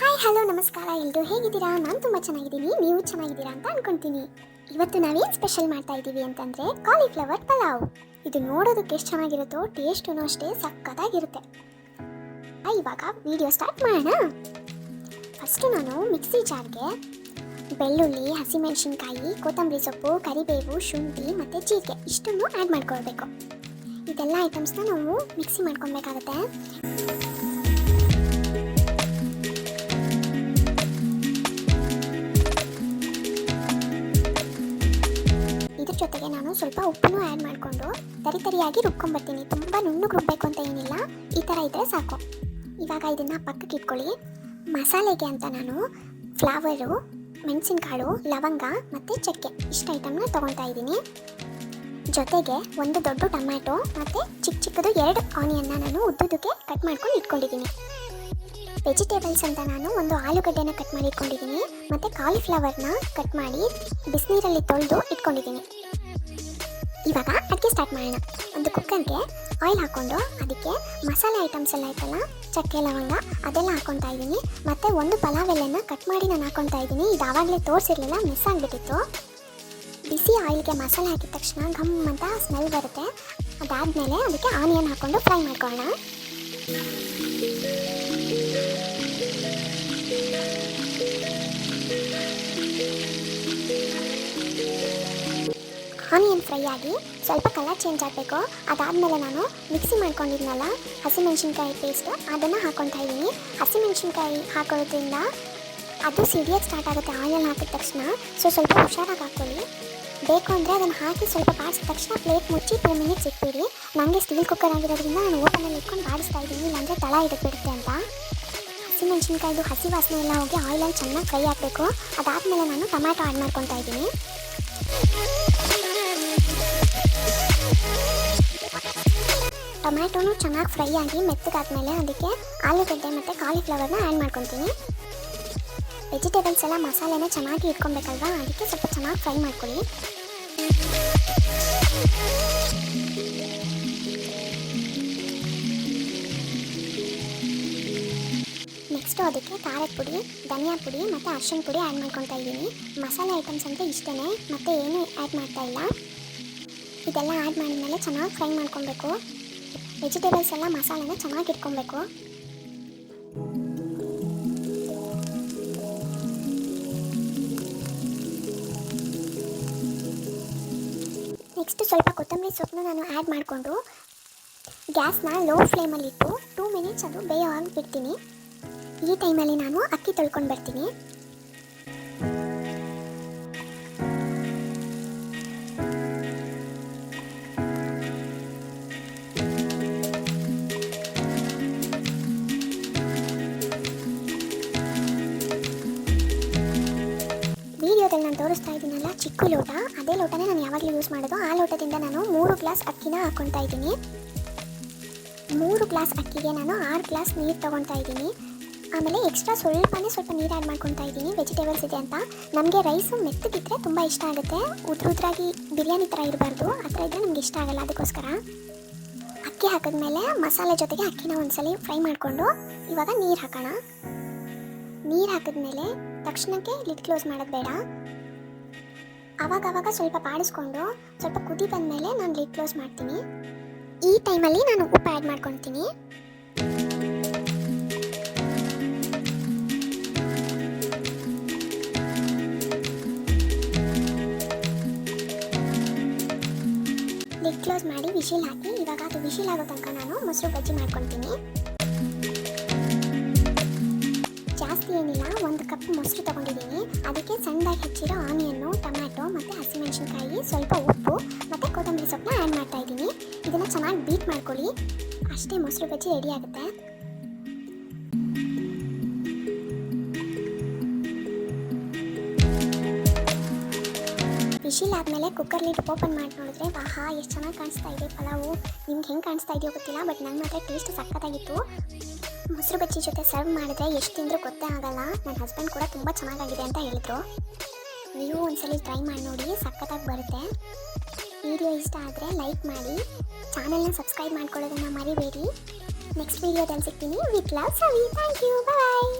Hi, hello, ನಮಸ್ಕಾರ. ಎಲ್ಲರೂ ಹೇಗಿದ್ದೀರಾ? ನಾನು ತುಂಬ ಚೆನ್ನಾಗಿದ್ದೀನಿ. ನೀವು ಚೆನ್ನಾಗಿದ್ದೀರಾ ಅಂತ ಅನ್ಕೊಂತೀನಿ. ಇವತ್ತು ನಾವೇನು ಸ್ಪೆಷಲ್ ಮಾಡ್ತಾ ಇದ್ದೀವಿ ಅಂತಂದರೆ ಕಾಲಿಫ್ಲವರ್ ಪಲಾವ್. ಇದು ನೋಡೋದಕ್ಕೆ ಎಷ್ಟು ಚೆನ್ನಾಗಿರುತ್ತೋ ಟೇಸ್ಟೂ ಅಷ್ಟೇ ಸಕ್ಕತ್ತಾಗಿರುತ್ತೆ. ಇವಾಗ ವಿಡಿಯೋ ಸ್ಟಾರ್ಟ್ ಮಾಡೋಣ. ಫಸ್ಟು ನಾನು ಮಿಕ್ಸಿ ಜಾರ್ಗೆ ಬೆಳ್ಳುಳ್ಳಿ, ಹಸಿಮೆಣಸಿನ್ಕಾಯಿ, ಕೊತ್ತಂಬರಿ ಸೊಪ್ಪು, ಕರಿಬೇವು, ಶುಂಠಿ ಮತ್ತು ಜೀರಿಗೆ ಇಷ್ಟನ್ನು ಆ್ಯಡ್ ಮಾಡ್ಕೊಳ್ಬೇಕು. ಇದೆಲ್ಲ ಐಟಮ್ಸ್ನ ನಾವು ಮಿಕ್ಸಿ ಮಾಡ್ಕೊಬೇಕಾಗತ್ತೆ ಉಪ್ಪನ್ನು ಆ್ಯಡ್ ಮಾಡಿಕೊಂಡು ತರಿ ತರಿಯಾಗಿ ರುಬ್ಕೊಂಬರ್ತೀನಿ. ತುಂಬ ನುಣ್ಣಗೆ ರುಬ್ಬಬೇಕು ಅಂತ ಏನಿಲ್ಲ. ಈ ಥರ ಇದ್ದರೆ ಸಾಕು. ಇವಾಗ ಇದನ್ನು ಪಕ್ಕಕ್ಕೆ ಇಟ್ಕೊಳ್ಳಿ. ಮಸಾಲೆಗೆ ಅಂತ ನಾನು ಫ್ಲವರು ಮೆಣಸಿನಕಾಳು, ಲವಂಗ ಮತ್ತು ಚಕ್ಕೆ ಇಷ್ಟು ಐಟಮ್ನ ತೊಗೊತಾ ಇದ್ದೀನಿ. ಜೊತೆಗೆ ಒಂದು ದೊಡ್ಡ ಟೊಮ್ಯಾಟೊ ಮತ್ತು ಚಿಕ್ಕ ಚಿಕ್ಕದು ಎರಡು ಆನಿಯನ್ನ ನಾನು ಉದ್ದುದಕ್ಕೆ ಕಟ್ ಮಾಡ್ಕೊಂಡು ಇಟ್ಕೊಂಡಿದ್ದೀನಿ. ವೆಜಿಟೇಬಲ್ಸ್ ಅಂತ ನಾನು ಒಂದು ಆಲೂಗಡ್ಡೆನ ಕಟ್ ಮಾಡಿ ಇಟ್ಕೊಂಡಿದ್ದೀನಿ. ಮತ್ತು ಕಾಲಿಫ್ಲವರ್ನ ಕಟ್ ಮಾಡಿ ಬಿಸಿನೀರಲ್ಲಿ ತೊಳೆದು ಇಟ್ಕೊಂಡಿದ್ದೀನಿ. ಒಂದು ಕುಕ್ಕರ್ಗೆ ಆಯಿಲ್ ಹಾಕ್ಕೊಂಡು ಅದಕ್ಕೆ ಮಸಾಲೆ ಐಟಮ್ಸ್ ಎಲ್ಲ ಐತಲ್ಲ, ಚಕ್ಕೆ, ಲವಂಗ, ಅದೆಲ್ಲ ಹಾಕ್ಕೊತಾ ಇದ್ದೀನಿ. ಮತ್ತು ಒಂದು ಪಲಾವ್ ಎಲೆನ ಕಟ್ ಮಾಡಿ ನಾನು ಹಾಕ್ಕೊತಾ ಇದ್ದೀನಿ. ಇದು ಆವಾಗಲೇ ತೋರಿಸಿರಲಿಲ್ಲ ಮಿಸ್ ಆಗಿಬಿಟ್ಟಿತ್ತು. ಬಿಸಿ ಆಯಿಲ್ಗೆ ಮಸಾಲೆ ಹಾಕಿದ ತಕ್ಷಣ ಘಮ್ ಅಂತ ಸ್ಮೆಲ್ ಬರುತ್ತೆ. ಅದಾದಮೇಲೆ ಅದಕ್ಕೆ ಆನಿಯನ್ ಹಾಕ್ಕೊಂಡು ಫ್ರೈ ಮಾಡ್ಕೊಳ್ಳೋಣ. ಆನಿಯನ್ ಫ್ರೈ ಆಗಿ ಸ್ವಲ್ಪ ಕಲರ್ ಚೇಂಜ್ ಆಗಬೇಕು. ಅದಾದಮೇಲೆ ನಾನು ಮಿಕ್ಸಿ ಮಾಡ್ಕೊಂಡಿದ್ನಲ್ಲ ಹಸಿಮೆಣ್ಸಿನ್ಕಾಯಿ ಪೇಸ್ಟ್ ಅದನ್ನು ಹಾಕ್ಕೊತಾ ಇದ್ದೀನಿ. ಹಸಿಮೆಣ್ಸಿನ್ಕಾಯಿ ಹಾಕೋದ್ರಿಂದ ಅದು ಸಿಡಿಯೋಕ್ಕೆ ಸ್ಟಾರ್ಟ್ ಆಗುತ್ತೆ ಆಯಿಲ್ ಹಾಕಿದ ತಕ್ಷಣ. ಸೊ ಸ್ವಲ್ಪ ಹುಷಾರಾಗಿ ಹಾಕ್ಕೊಳ್ಳಿ. ಬೇಕು ಅಂದರೆ ಅದನ್ನು ಹಾಕಿ ಸ್ವಲ್ಪ ಬಾಡಿಸಿದ ತಕ್ಷಣ ಪ್ಲೇಟ್ ಮುಚ್ಚಿ ಟೂ ಮಿನಿಟ್ಸ್ ಇಟ್ಬಿಡಿ. ನನಗೆ ಸ್ಟೀಲ್ ಕುಕ್ಕರ್ ಆಗಿರೋದ್ರಿಂದ ನಾನು ಓಪನಲ್ಲಿ ಇಟ್ಕೊಂಡು ಬಾಡಿಸ್ತಾ ಇದ್ದೀನಿ, ಇಲ್ಲಾಂದರೆ ತಳ ಹಿಡಿದ್ಬಿಡುತ್ತೆ ಅಂತ. ಹಸಿಮೆಣ್ಸಿನ್ಕಾಯ್ದು ಹಸಿ ವಾಸನೆ ಎಲ್ಲ ಹೋಗಿ ಆಯಿಲಲ್ಲಿ ಚೆನ್ನಾಗಿ ಫ್ರೈ ಆಗಬೇಕು. ಅದಾದಮೇಲೆ ನಾನು ಟೊಮ್ಯಾಟೊ ಆ್ಯಡ್ ಮಾಡ್ಕೊತಾ ಇದ್ದೀನಿ. ಟೊಮ್ಯಾಟೊನು ಚೆನ್ನಾಗಿ ಫ್ರೈ ಆಗಿ ಮೆತ್ತಗಾದ್ಮೇಲೆ ಅದಕ್ಕೆ ಆಲೂಗಡ್ಡೆ ಮತ್ತು ಕಾಲಿಫ್ಲವರ್ನ ಆ್ಯಡ್ ಮಾಡ್ಕೊತೀನಿ. ವೆಜಿಟೇಬಲ್ಸ್ ಎಲ್ಲ ಮಸಾಲೆನ ಚೆನ್ನಾಗಿ ಇಟ್ಕೊಬೇಕಲ್ವಾ? ಅದಕ್ಕೆ ಸ್ವಲ್ಪ ಚೆನ್ನಾಗಿ ಫ್ರೈ ಮಾಡ್ಕೊಳ್ಳಿ. ನೆಕ್ಸ್ಟು ಅದಕ್ಕೆ ಖಾರದ ಪುಡಿ, ಧನಿಯಾ ಪುಡಿ ಮತ್ತು ಅರ್ಶಿಣ ಪುಡಿ ಆ್ಯಡ್ ಮಾಡ್ಕೊತಾ ಇದ್ದೀನಿ. ಮಸಾಲೆ ಐಟಮ್ಸ್ ಅಂದರೆ ಇಷ್ಟೇ ಮತ್ತು ಏನೂ ಆ್ಯಡ್ ಮಾಡ್ತಾ ಇಲ್ಲ. ಇದೆಲ್ಲ ಆ್ಯಡ್ ಮಾಡಿದ್ಮೇಲೆ ಚೆನ್ನಾಗಿ ಫ್ರೈ ಮಾಡ್ಕೊಬೇಕು. ವೆಜಿಟೇಬಲ್ಸ್ ಎಲ್ಲ ಮಸಾಲೆನ ಚೆನ್ನಾಗಿ ಇಟ್ಕೊಬೇಕು. ನೆಕ್ಸ್ಟ್ ಸ್ವಲ್ಪ ಕೊತ್ತಂಬರಿ ಸೊಪ್ಪನ್ನ ನಾನು ಆ್ಯಡ್ ಮಾಡಿಕೊಂಡು ಗ್ಯಾಸ್ನ ಲೋ ಫ್ಲೇಮಲ್ಲಿಟ್ಟು ಟೂ ಮಿನಿಟ್ಸ್ ಅದು ಬೇಯ ಬಿಡ್ತೀನಿ. ಈ ಟೈಮಲ್ಲಿ ನಾನು ಅಕ್ಕಿ ತೊಳ್ಕೊಂಡು ಬರ್ತೀನಿ. ವಿಡಿಯೋದಲ್ಲಿ ನಾನು ತೋರಿಸ್ತಾ ಇದ್ದೀನಲ್ಲ, ಚಿಕ್ಕ ಲೋಟ. ಅದೇ ಲೋಟನೇ ನಾನು ಯಾವಾಗಲೂ ಯೂಸ್ ಮಾಡೋದು. ಆ ಲೋಟದಿಂದ ನಾನು ಮೂರು ಗ್ಲಾಸ್ ಅಕ್ಕಿನ ಹಾಕ್ಕೊತಾ ಇದ್ದೀನಿ. ಮೂರು ಗ್ಲಾಸ್ ಅಕ್ಕಿಗೆ ನಾನು ಆರು ಗ್ಲಾಸ್ ನೀರು ತೊಗೊತಾ ಇದ್ದೀನಿ. ಆಮೇಲೆ ಎಕ್ಸ್ಟ್ರಾ ಸ್ವಲ್ಪನೇ ಸ್ವಲ್ಪ ನೀರು ಆ್ಯಡ್ ಮಾಡ್ಕೊತಾ ಇದ್ದೀನಿ. ವೆಜಿಟೇಬಲ್ಸ್ ಇದೆ ಅಂತ. ನಮಗೆ ರೈಸು ಮೆತ್ತಗಿದ್ರೆ ತುಂಬ ಇಷ್ಟ ಆಗುತ್ತೆ. ಉದ್ರ ಉದ್ರಾಗಿ ಬಿರಿಯಾನಿ ಥರ ಇರಬಾರ್ದು. ಆ ಥರ ಇದ್ದರೆ ನಮ್ಗೆ ಇಷ್ಟ ಆಗಲ್ಲ ಅದಕ್ಕೋಸ್ಕರ. ಅಕ್ಕಿ ಹಾಕಿದ್ಮೇಲೆ ಮಸಾಲೆ ಜೊತೆಗೆ ಅಕ್ಕಿನ ಒಂದ್ಸಲಿ ಫ್ರೈ ಮಾಡಿಕೊಂಡು ಇವಾಗ ನೀರು ಹಾಕೋಣ. ನೀರು ಹಾಕಿದ್ಮೇಲೆ ತಕ್ಷಣಕ್ಕೆ ಲಿಡ್ ಕ್ಲೋಸ್ ಮಾಡೋದು ಬೇಡ. ಆವಾಗ ಸ್ವಲ್ಪ ಬಾಡಿಸ್ಕೊಂಡು ಸ್ವಲ್ಪ ಕುದಿ ಬಂದಮೇಲೆ ನಾನು ಲಿಡ್ ಕ್ಲೋಸ್ ಮಾಡ್ತೀನಿ. ಈ ಟೈಮಲ್ಲಿ ನಾನು ಉಪ್ಪು ಆ್ಯಡ್ ಮಾಡ್ಕೊತೀನಿ ಲಿಡ್ ಕ್ಲೋಸ್ ಮಾಡಿ ವಿಶಿಲ್ ಹಾಕಿ, ಇವಾಗ ಅದು ವಿಶಿಲ್ ಆಗೋ ತನಕ ನಾನು ಮೊಸರು ಬಜ್ಜಿ ಮಾಡ್ಕೊತೀನಿ ಮೊಸರು ತಗೊಂಡಿದ್ದೀನಿ. ಅದಕ್ಕೆ ಸಣ್ಣದಾಗಿ ಹೆಚ್ಚಿರೋ ಆನಿಯನ್ನು, ಟೊಮ್ಯಾಟೊ ಮತ್ತು ಹಸಿಮೆಣಸಿನ್ಕಾಯಿ, ಸ್ವಲ್ಪ ಉಪ್ಪು ಮತ್ತು ಕೊತ್ತಂಬರಿ ಸೊಪ್ಪನ್ನ ಆ್ಯಡ್ ಮಾಡ್ತಾ ಇದ್ದೀನಿ. ಇದನ್ನು ಚೆನ್ನಾಗಿ ಬೀಟ್ ಮಾಡ್ಕೊಳ್ಳಿ. ಅಷ್ಟೇ ಮೊಸರು ಬಜ್ಜಿ ರೆಡಿ ಆಗುತ್ತೆ. ವಿಶಿಲ್ ಆದಮೇಲೆ ಕುಕ್ಕರ್ ಲಿಡ್ ಓಪನ್ ಮಾಡಿ ನೋಡಿದ್ರೆ, ವಾಹಾ, ಎಷ್ಟು ಚೆನ್ನಾಗಿ ಕಾಣಿಸ್ತಾ ಇದೆ ಪಲಾವು. ನಿಮ್ಗೆ ಹೆಂಗೆ ಕಾಣಿಸ್ತಾ ಇದೆಯೋ ಗೊತ್ತಿಲ್ಲ ಬಟ್ ನಂಗೆ ಮಾತ್ರ ಟೇಸ್ಟ್ ಸಕ್ಕತ್ತಾಗಿತ್ತು ಮೊಸರು ಬಜ್ಜಿ ಜೊತೆ ಸರ್ವ್ ಮಾಡಿದ್ರೆ ಎಷ್ಟು ತಿಂದರೂ ಗೊತ್ತೇ ಆಗಲ್ಲ. ನನ್ನ ಹಸ್ಬೆಂಡ್ ಕೂಡ ತುಂಬ ಚೆನ್ನಾಗಾಗಿದೆ ಅಂತ ಹೇಳಿದ್ರು. ನೀವು ಒಂದ್ಸಲಿ ಟ್ರೈ ಮಾಡಿ ನೋಡಿ, ಸಖತ್ತಾಗಿ ಬರುತ್ತೆ. ವಿಡಿಯೋ ಇಷ್ಟ ಆದರೆ ಲೈಕ್ ಮಾಡಿ. ಚಾನಲ್ನ ಸಬ್ಸ್ಕ್ರೈಬ್ ಮಾಡ್ಕೊಳ್ಳೋದನ್ನು ಮರಿಬೇಡಿ. ನೆಕ್ಸ್ಟ್ ವಿಡಿಯೋದಲ್ಲಿ ಸಿಗ್ತೀನಿ. With love Savi. Thank you bye